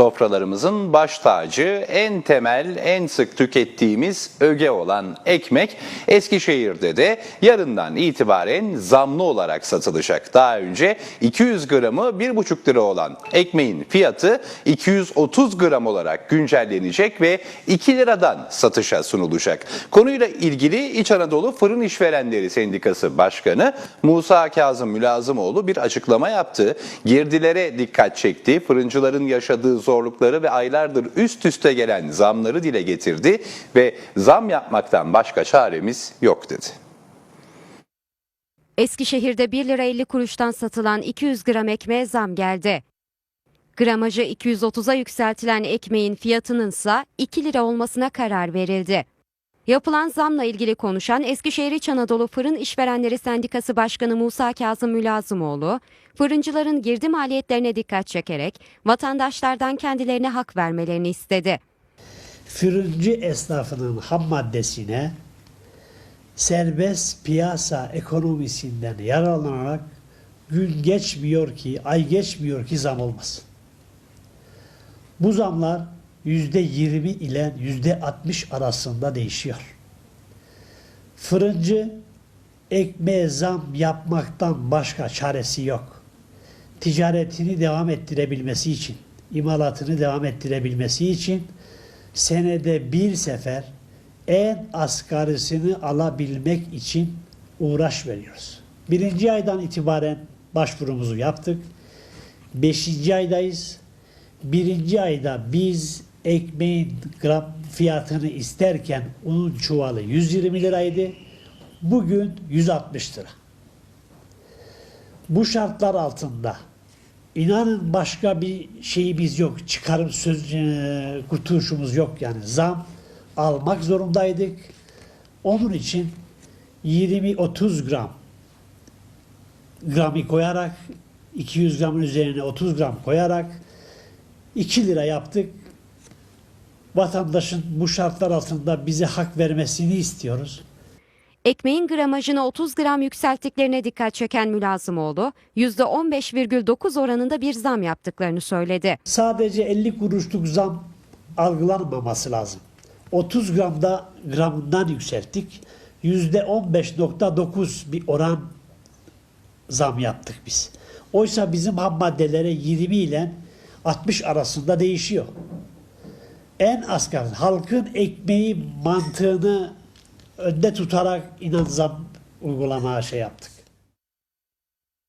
Sofralarımızın baş tacı, en temel, en sık tükettiğimiz öge olan ekmek Eskişehir'de de yarından itibaren zamlı olarak satılacak. Daha önce 200 gramı 1,5 lira olan ekmeğin fiyatı 230 gram olarak güncellenecek ve 2 liradan satışa sunulacak. Konuyla ilgili İç Anadolu Fırın İşverenleri Sendikası Başkanı Musa Kazım Mülazımoğlu bir açıklama yaptı. Girdilere dikkat çekti. Fırıncıların yaşadığı zorlukları ve aylardır üst üste gelen zamları dile getirdi ve zam yapmaktan başka çaremiz yok dedi. Eskişehir'de 1 lira 50 kuruştan satılan 200 gram ekmeğe zam geldi. Gramajı 230'a yükseltilen ekmeğin fiyatının ise 2 lira olmasına karar verildi. Yapılan zamla ilgili konuşan Eskişehir İç Anadolu Fırın İşverenleri Sendikası Başkanı Musa Kazım Mülazımoğlu, fırıncıların girdi maliyetlerine dikkat çekerek vatandaşlardan kendilerine hak vermelerini istedi. fırıncı esnafının ham maddesine serbest piyasa ekonomisinden yararlanarak gün geçmiyor ki, ay geçmiyor ki zam olmasın. Bu zamlar yüzde 20 ile yüzde 60 arasında değişiyor. Fırıncı ekmeğe zam yapmaktan başka çaresi yok. Ticaretini devam ettirebilmesi için, imalatını devam ettirebilmesi için senede bir sefer en asgarisini alabilmek için uğraş veriyoruz. Birinci aydan itibaren başvurumuzu yaptık. Beşinci aydayız. Birinci ayda biz ekmeğin gram fiyatını isterken unun çuvalı 120 liraydı. Bugün 160 lira. Bu şartlar altında inanın başka bir şeyimiz yok. Çıkarım söz e, kurtuluşumuz yok yani. Zam almak zorundaydık. Onun için 20-30 gram gramı koyarak 200 gramın üzerine 30 gram koyarak 2 lira yaptık. Vatandaşın bu şartlar altında bize hak vermesini istiyoruz. Ekmeğin gramajını 30 gram yükselttiklerine dikkat çeken Mülazımoğlu, %15,9 oranında bir zam yaptıklarını söyledi. sadece 50 kuruşluk zam algılanmaması lazım. 30 gramda gramından yükselttik. %15.9 bir oran zam yaptık biz. Oysa bizim ham maddelere 20 ile 60 arasında değişiyor. En asgari halkın ekmeği mantığını önde tutarak inan zam uygulamaya şey yaptık.